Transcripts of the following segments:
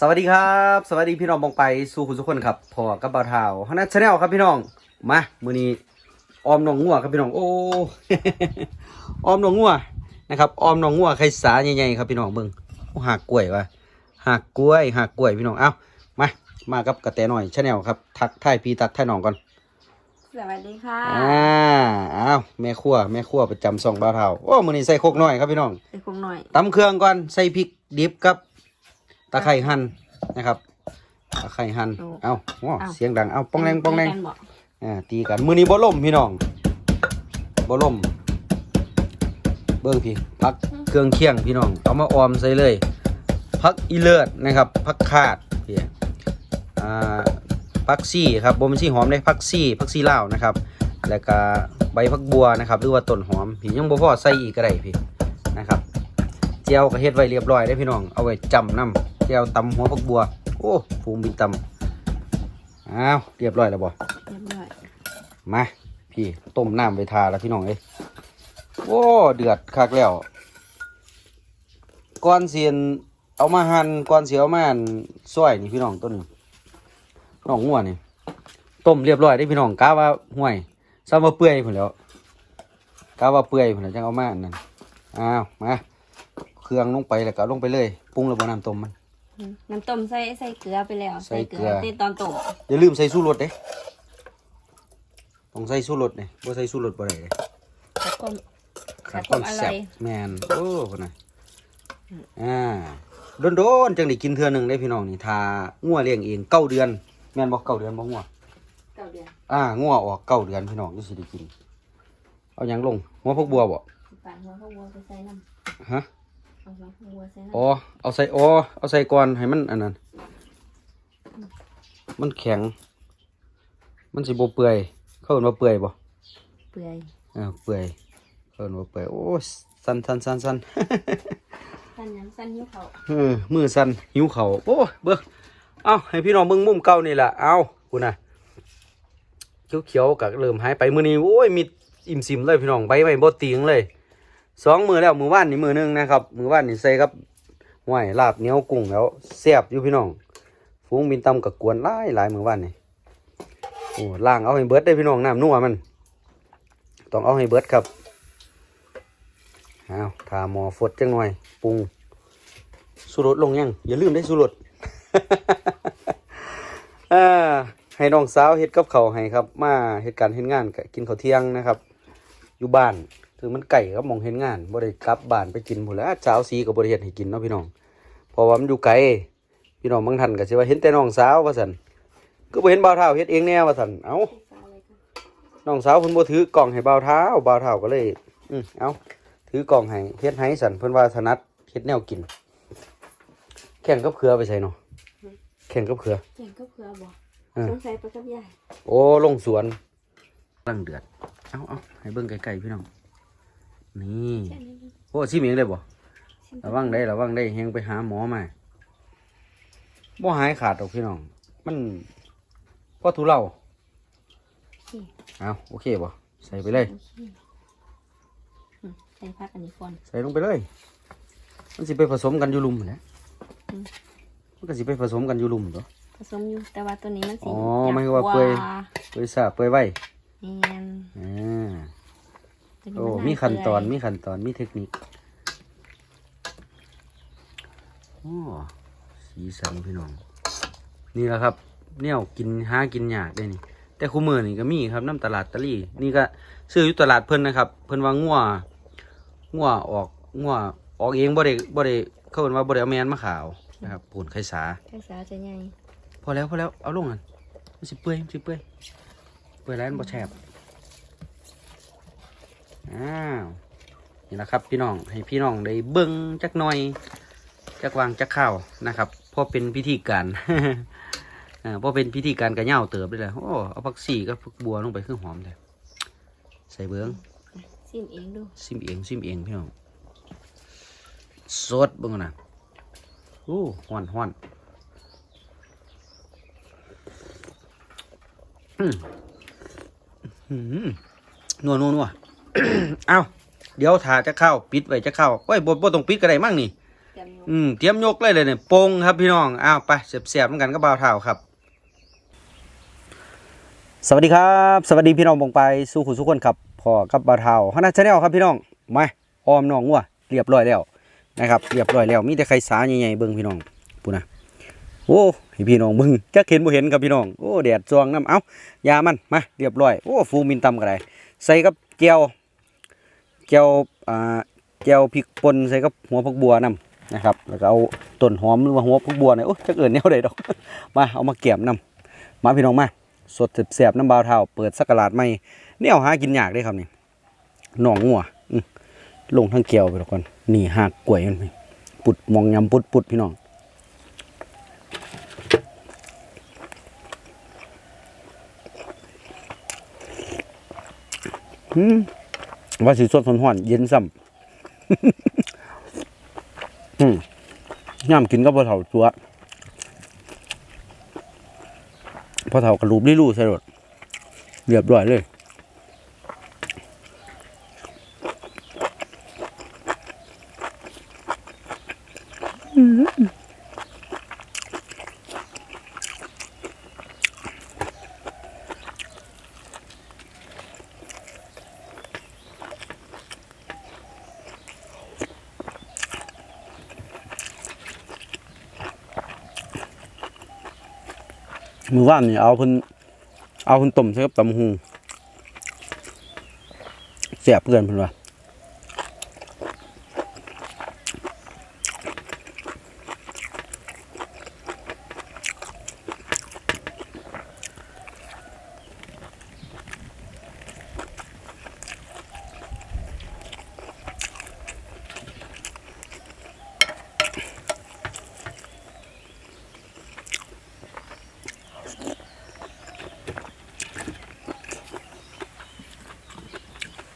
สวัสดีครับ สวัสดีพี่น้องบองไปสู่คุณทุกคนครับพอกับบ่าวเท้าฮานาชาแนลครับพี่น้องมามื้อนี้ออมหนองงัวครับพี่น้องโอ้ ออมหนองงัวนะครับออมหนองงัวไข่สาใหญ่ๆครับพี่น้องเบิ่งโอ้หักกล้วยว่ะหักกล้วยหักกล้วยพี่น้องเอ้ามามากับกระแตหน่อยชาแนลครับทักทายพี่ทักทายน้องก่อนสวัสดีค่ะอ่าอ้าวแม่ครัวแม่ครัวประจำซองบ่าวเท้าโอ้มื้อนี้ใส่โคกน้อยครับพี่น้องไปคงหน่อยตำเครื่องก่อนใส่พริกดิบกับตะไคร้หั่นนะครับตะไคร้หั่นเอาว้าวเสียงดังเอาป้องแรงป้องแรงกันบอกอ่าตีกันมือนี้บ่ล่มพี่น้องบ่ล่มเบิ่งพี่พักเครื่องเคียงพี่น้องเอามาออมใส่เลยพักอีเลิศนะครับพักคาดพี่อ่าพักซี่ครับบ่แมันซี่หอมเลยพักซี่พักซี่ลาวนะครับ แล้วก็ใบพักบัวนะครับ หรือว่าต้นหอมพี่ยังบ่พอใส่อีกก็ได้พี่นะครับเจียวก็เฮ็ดไว้เรียบร้อยได้อพี่น้องเอาไว้จำน้ำ เจียวตำหัวผักบัว โอ้ฟูมบินตำอ้าวเรียบร้อยแล้วบ่เรียบร้อยมาพี่ต้มน้ำไปทาแล้วพี่น้องเอ้ยโอ้เดือดคักแล้วก่อนเสียนเอามาหั่นก่อนเสียเอามาหั่นซอยนี่พี่น้องต้นนี้น้องงัวนี่ต้มเรียบร้อยได้อพี่น้องกะว่าห่วยซ้ำว่าเปื่อยพุ่นแหล้วกะว่าเปื่อยพุ่นแหล้วจังเอามาอันนั่นอ้าวมาเครื่องลงไปแล้วก็เอาลงไปเลยปรุงแล้วบ่น้ำต้มมันอืม น้ำต้มใส่ใส่เกลือไปแล้วใส่เกลือที่ตอนต้มอย่าลืมใส่สู้รสเด้ต้องใส่สู้รสเด้บ่ใส่สู้รสบ่ได้เด้แต่ความขาดคแต่ความาวมอร่แซ่อบยแม่นโอ้พุ่นน่ะอ่าโดนๆจังได้กินเทื่อหนึงได้พี่น้องนี่ทางัวเลี้ยงเองเก้าเดือน แม่นบ่เก้าเดือนบ่งัวเก้าเดือนอ่างัวออกเก้าเดือนพี่น้องจังสิได้กิน เอาหยังลงหัวพวกบัวบ่ปั่นหัวข้าววัวไปใส่น้ำฮะ เอาหัวข้าววัวใส่น้อ๋อ เอาใส่อ๋อเอาใส่ก่อนให้มันอันนั้น มันแข็ง มันสิบ่เปื่อย เขาเอิ้นว่าเปื่อยบ่ำเปื่อยอ่าเปื่อยเอินว่าเปื่อย โอ้ยสันสันสันสันสั้นยังสั้นหิ้วเขาเออมือสันหิวเขาวโอ้ยเบิ่งเอาให้พี่น้องเบิ่งมุมเก่านี่แหละเอาคุณน่ะเขียวเขียวๆกับเริ่มหายไปมือนี้โอ้ยมีอิ่มซิมเลยพี่น้องใบใบบ่ตีงเลย สองมือแล้วมือว่านนี่มือหนึงนะครับ มือว่านนี่ใส่ครับห้วยลาบเนียวกุ้งแล้วแซ่บอยู่พี่น้องฟูงบินตำกับกวนหลายหลายมือว่านนี่โอ้ล่างเอาให้เบิร์ดได้พี่น้องน้ำนัวมัน ต้องเอาให้เบิร์ดครับเอาทาหมอฟดจังหน่อยปรุงสุรสลงยังอย่าลืมได้สุรสอ่าให้น้องสาวเฮ็ดกับเขาให้ครับ มาเฮ็ดการณ์เฮ็ดงานก็กินข้าวเที่ยงนะครับ อยู่บ้าน คือมันไก่ครับหมองเฮ็ดงานบ่ได้กลับบ้านไปกินพุ่นแหล้วสาวสีก็บ่ได้เฮ็ดให้กินเนาะพี่น้องเพราะว่ามันอยู่ไกลพี่น้องบางท่านก็สิว่าเห็นแต่น้องสาวว่าซั่นก็บ่เห็นบ่าวเฒ่าเฮ็ดเองแน่ว่าซั่นเอ้าน้องสาวเพิ่นบ่ถือกล่องให้บ่าวเท้าบ่าวเท้าก็เลย อืมเอาถือกล่องให้เฮ็ดให้สันเพิ่นว่าถนัดเฮ็ดแนวกิน แข่งกับเขือไปใส่เนาะแข่งกับเขือเก่งก็เผื่อบอกเออสงสัยไปกับยายโอ้ลงสวนกำลังเดือด เอาเอาให้เบิ่งไกลๆพี่น้อง นี่แค่นี้โอ้ชิมเองเลยบ่ชิมระวังได้ระวังได้แฮงไปหาหมอมาบ่หายขาดดอกพี่น้อง มันพอทุเลาเอาโอเคบ่ใส่ไปเลยโอเคอืมใส่พักอันนี้ก่อนใส่ลงไปเลย มันสิไปผสมกันอยู่ลุมนั่นแหละอืมมันก็สิไปผสมกันอยู่ลุมตัวผสมอยู่แต่ว่าตัวนี้มันสีอ๋อไม่ว่าเปื่อยเปื่อยซาเปื่อยไว้เนียนอ่า ตัวนี้โอ้นมีขั้นตอนเปื่ยมีขั้นตอน มีเทคนิค โอ้ สีสันพี่น้อง นี่แหละครับ เนี่ยกินหากินยากได้นี่ แต่คู่มือนี่ก็มีครับน้ำตลาดตะลี่ นี่ก็ซื้ออยู่ตลาดเพิ่นนะครับ เพิ่นว่างัวงัวออกงัวออกเองบ่ได้บ่ได้เขาเอิ้นว่าบ่ได้เอาแมนมาขาวนะครับปูนไข่สาไข่สาจะใหญ่พอแล้วพอแล้วเอาลงกันมันสิเปื่อยมันสิเปื่อยเปื่อยแล้วมันบ่แฉบ อ้าวนี่แหละครับพี่น้องให้พี่น้องได้เบิ่งจักหน่อยจักวางจักข้าวนะครับพอเป็นพิธีการอ่าพอเป็นพิธีการกระเหย่าเติบได้เลยโอ้เอาผักชีกับผักบัวลงไปเครื่องหอมเลยใส่เบิ้งซิมเองดูซิมเองซิมเองพี่น้องสดเบิ่งก่อนนะโอ้ฮ้อนฮ้อนอืมอืมนัวนัวนัว เอาเดี๋ยวถาจะเข้าปิดไว้จะเข้าเว้ยบ่บ่ต้องปิดก็ได้มั่งนี่เดี๋ยวมอยู่อืมเตรียมยกเลยเลยเนี่ยโป่งครับพี่น้องอ้าวไปเสียบๆเหมือนกันก็บ่าวเท่าครับ สวัสดีครับ สวัสดีพี่น้องบงไปสู่ขุสุกคนครับพอกับบ่าวเท่าฮานาชาแนลครับพี่น้องมาออมน้องวัวเรียบร้อยแล้วนะครับเรียบร้อยแล้วมีแต่ไข่สาใหญ่ๆเบิ่งพี่น้องปูนะโอ้ให้พี่น้องเบิ่งจักเห็นบ่เห็นครับพี่น้องโอ้แดดจวงน้ำเอ้ายามันมาเรียบร้อยโอ้ฟูมินตำก็ได้ใส่กับแก้ว แก้วอ่าแก้วพริกป่นใส่กับหัวผักบัวนํนะครับ แล้วก็เอาต้นหอมหรือว่าหัวผักบัวเนี่ยโอ้จักเอิ้นแนวใดดอก มาเอามาแกมนํมาพี่น้องมาสดแสบๆน้ำบาวเท้าเปิดสักกะลาดใหม่เนี่ยหากินยากได้ครับนี่หนองงัวลงทั้งเกลียวไปแล้วก่อนนี่หากกล้วยมันนี่ปุดมองยำปุดปุดพี่น้องอืม ว่าสิสดหอนๆเย็นซ้ำอืมย่ำกินก็พอเถ่าตัวพอเท่ากระลูบลิลู่ใส่รถเรียบร้อยเลย มือว่านนี่เอาเพิ่นเอาเพิ่นต้มใช่กับตำหูเสียบเพื่อนเพิ่นว่า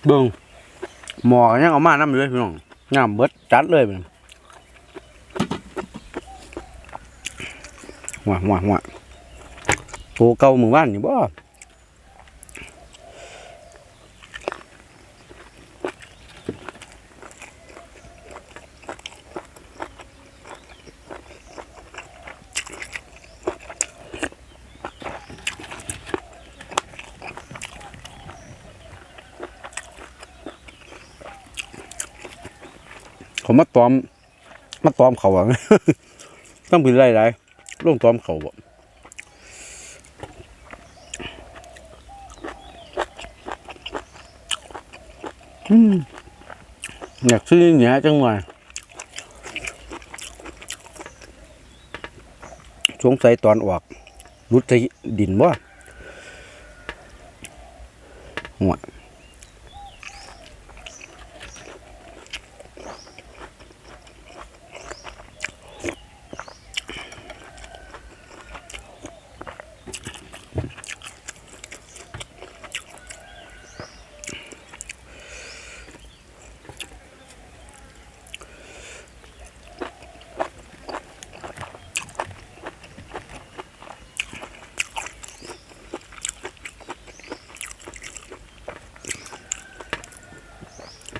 เบิ่ง หมอยังเอามาน้ำอยู่เลยพี่น้องงามเบิดจัดเลยมันว้าว้าว้าโตเก่าหมู่บ้านอยู่บ่ มาตอม มาตอมเขาอะต้องเป็นไรไรลงตอมเขาบ่อืมอยากซื้อเนี้ยจังหวะสงสัยตอนออกรุดใส่ดินบ่หัว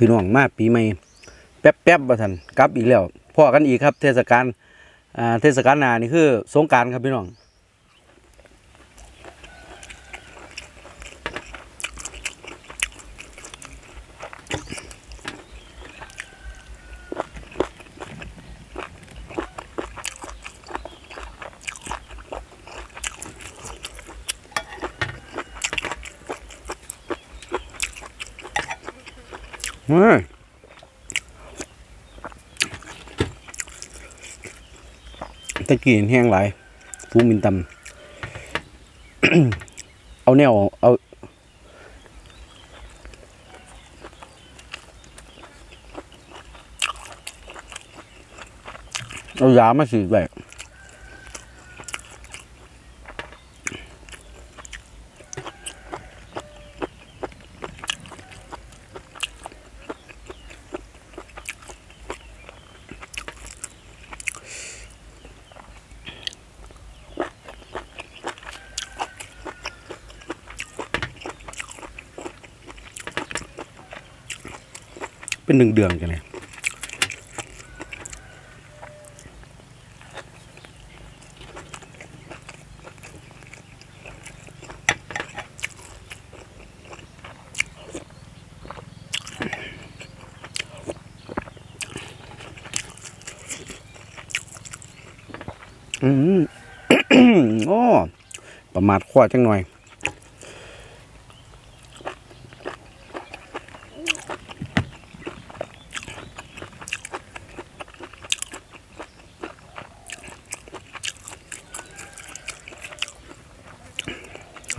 พี่น้องมาปีใหม่แป๊บแป๊บบ่ทันกลับอีกแล้วพ่อกันอีกครับ เทศกาลอ่าเทศกาลหนานี่คือสงการครับพี่น้อง เฮ้ยตะกี้แห้งหลายฟูมินตำเอาแนวเอาเอายามาฉีดไว้ เป็นหนึ่งเดืองกันเลยอืมอ๋อประมาทขวอจังหน่อย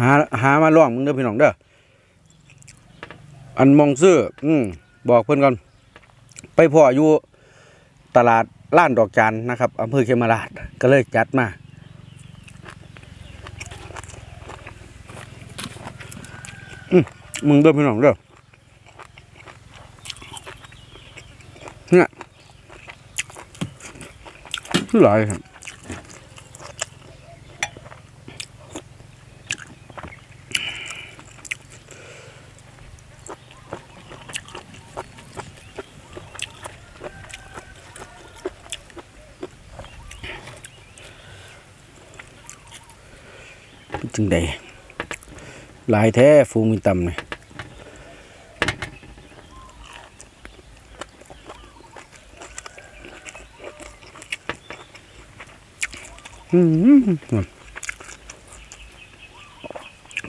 หาหามาล่องมึงเด้อพี่น้องเด้ออันมองซื้อ อืมบอกเพื่อนก่อน ไปพ่ออยู่ตลาดล้านดอกจานนะครับอำเภอเขมราชก็เลยจัดมาอืมมึงเด้อพี่น้องเด้อเนี่ยคือหลายครับ จึงใดหลายแท้ฟูมีตำเลยอืม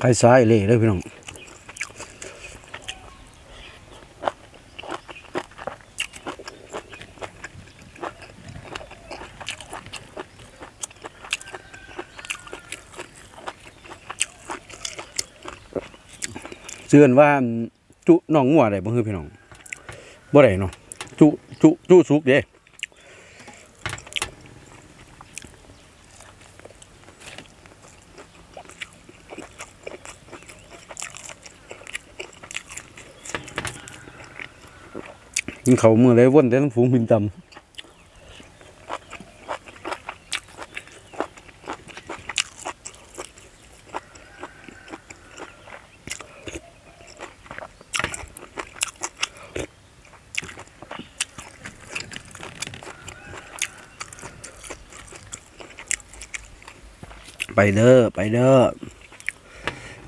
ใครซ้ายเลยเลยพี่น้อง เชื่อนว่าจุน้องงัวได้บ่คือพี่น้องบ่ได้เนาะจุจุจุสุกเด้กินเขาวมือเลยวนแต่ทั้งฝูงบินตำ เด้อไปเด้อ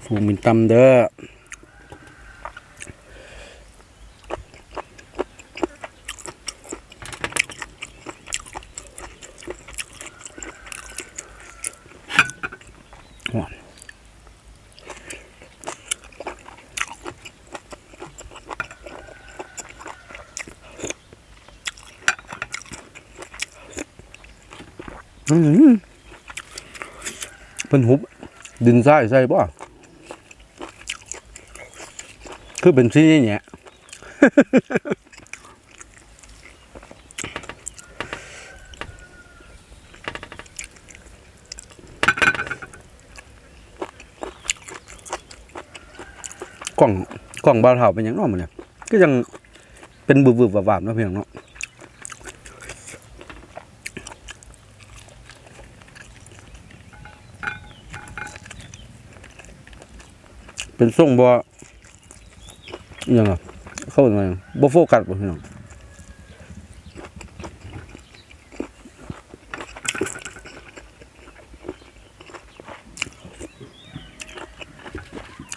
ฝูงบินตำเด้ออืมเป็นหุบ ดินทรายใส่ป่ะคือเป็นที่นี่เนี่ยกล่องกล่องบาเทาเป็นอย่างน้อยมันเนี่ยก็ยังเป็นบึบบึบๆวาบๆเนาะเพียงเนาะ เป็น ส่งบ่อหยังอะเข้าไปบ่โฟกัสบ่พี่น้อง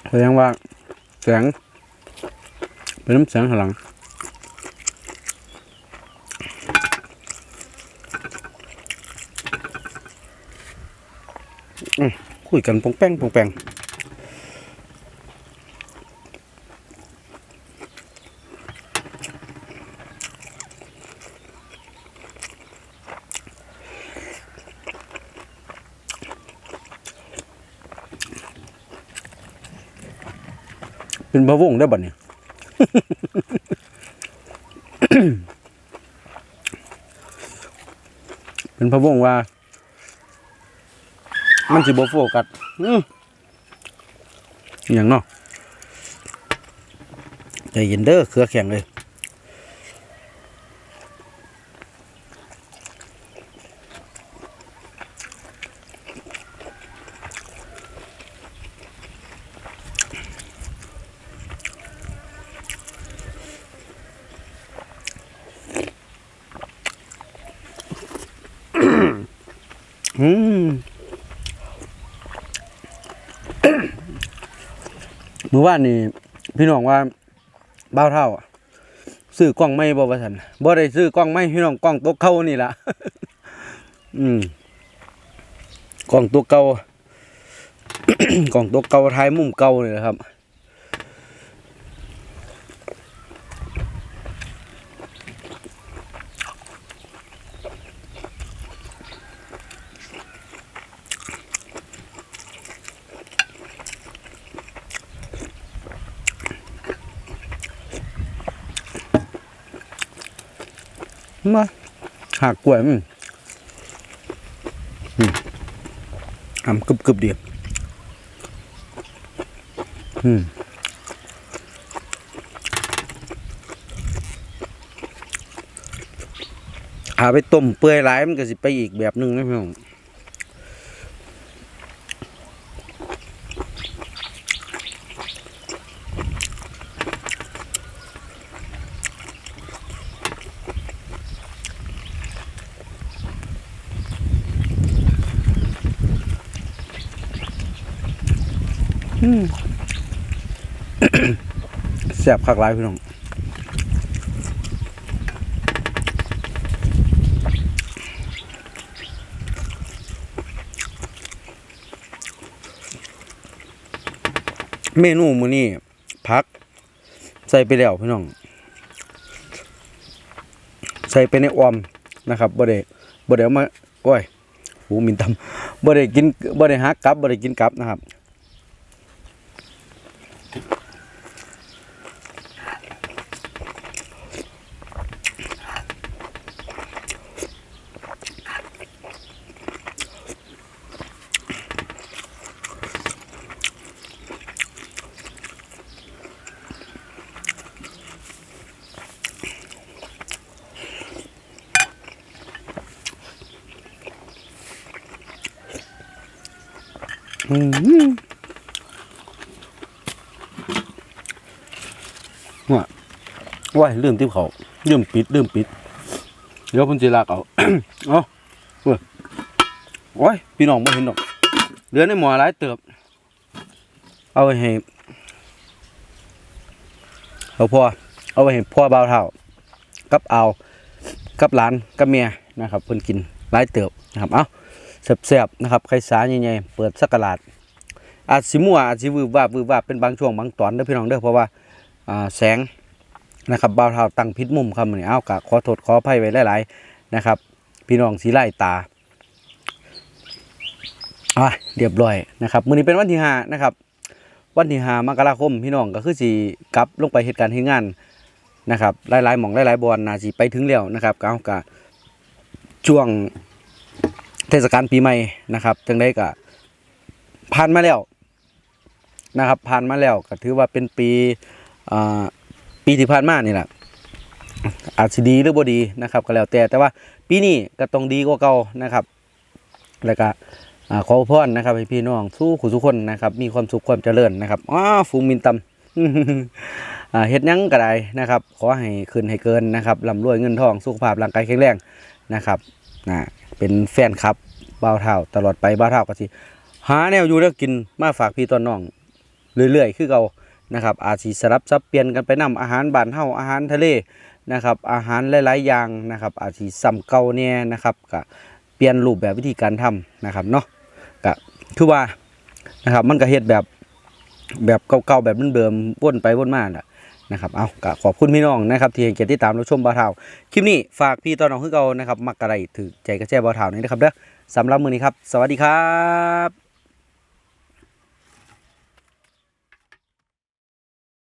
แสดงว่าแสงเป็นน้ำแสงข้างหลังอืมคุยกันปองแป้งปองแป้ง เป็นพะวงได้บัดเนี่ยเป็นพะวงว่า มันสิบโฟกัสอย่างเนาะใจเย็นเด้อเครือแข็งเลย มือว่านนี่พี่น้องว่าบ้าเท่าซื้อกล้องไม่บ่ว่าสันบ่ได้ซื้อกล้องไม่พี่น้องกล้องตกเข้านี่ล่ะ อืมกล่องตัวเก่ากล่องตัวเก่าท้ายมุมเก่าเลยนะครับ มาหากกล้วยมันอืมทำกึบกึบเดีอืมหาไปต้มเปื่อยหลายมันก็สิไปอีกแบบนึงนะพี่น้อง แซ่บคักหลายพี่น้องเมนูมื้อนี้พัก ใส่ไปแล้วพี่น้อง ใส่ไปในออมนะครับบ่ได้บ่ได้เอามาโอ้ยหูมินตำบ่ได้กินบ่ได้หักกลับบ่ได้กินกลับนะครับ ว่าว้ายลืมติ้วเขาลืมปิดลืมปิด เดี๋ยวพุ่นสิลากเอาเอาเว้ยโอ้ยพี่น้องไม่เห็นดอกเหลือในหมอหลายเติบ เอาไว้ให้เอาพ่อเอาไว้ให้พ่อบาวเท่ากับเอา กับหลานกับเมียนะครับเพิ่นกินหลายเติบนะครับ เอา แซ่บๆนะครับไข่สาใหญ่ๆเปิดสักกลาดอาจสิมัวอาจสิวืบวาบวืบวาบเป็นบางช่วงบางตอนเด้อพี่น้องเด้อเพราะว่าแสงนะครับบ่าวเท่าตั้งพิษมุมครับมื้อนี้เอากะขอโทษขออภัยไว้หลายๆนะครับ พี่น้องสีไล่ตาอะเรียบร้อยนะครับมื้อนี้เป็นวันที่ห้านะครับ วันที่ห้ามกราคมพี่น้องก็คือสิกลับลงไปเหตุการณ์เฮ็ดงานนะครับหลายๆหม่องหลายๆบอนน่าสิไปถึงแล้วนะครับก็เอากะช่วง เทศกาลปีใหม่นะครับจังได้ก็ผ่านมาแล้วนะครับผ่านมาแล้วก็ถือว่าเป็นปีอ่าปีที่ผ่านมานี่แหละอาจสิดีหรือบ่ดีนะครับ ก็แล้วแต่แต่ว่าปีนี้ก็ต้องดีกว่าเก่านะครับ แล้วก็อ่าขอพรนะครับให้พี่น้องสู้ขุทุกคนนะครับ มีความสุขความเจริญนะครับอ้าฟูมินตำอ่าเฮ็ดยังก็ได้นะครับ ขอให้ขึ้นให้เกินนะครับร่ำรวยเงินทองสุขภาพร่างกายแข็งแรงนะครับนะ เป็นแฟนคลับบ่าวเท่าตลอดไปบ่าวเท่าก็สิหาแนวอยู่แล้วกินมาฝากพี่ตอนน้องเรื่อยๆ คือเก่านะครับ อาจสิสลับซับเปลี่ยนกันไปนํอาหารบ้านเฮาอาหารทะเลนะครับ อาหารหลายๆอย่างนะครับ อาจสิซ้ำเก่าแน่นะครับก็เปลี่ยนรูปแบบวิธีการทำนะครับเนาะก็คือว่านะครับมันก็เฮ็ดแบบแบบเก่าๆแบบเดิมๆวนไปวนมาน่ะ นะครับ เอากขอบคุณพี่น้องนะครับที่ให้เกียรติตามรับชมบ่าวเท่าคลิปนี้ฝากพี่ตอนน้องคือเก่านะครับมักกะไรถือใจกระแจบ่าวเท่านี้นะครับเด้อสำหรับมือนี้ครับ สวัสดีครับ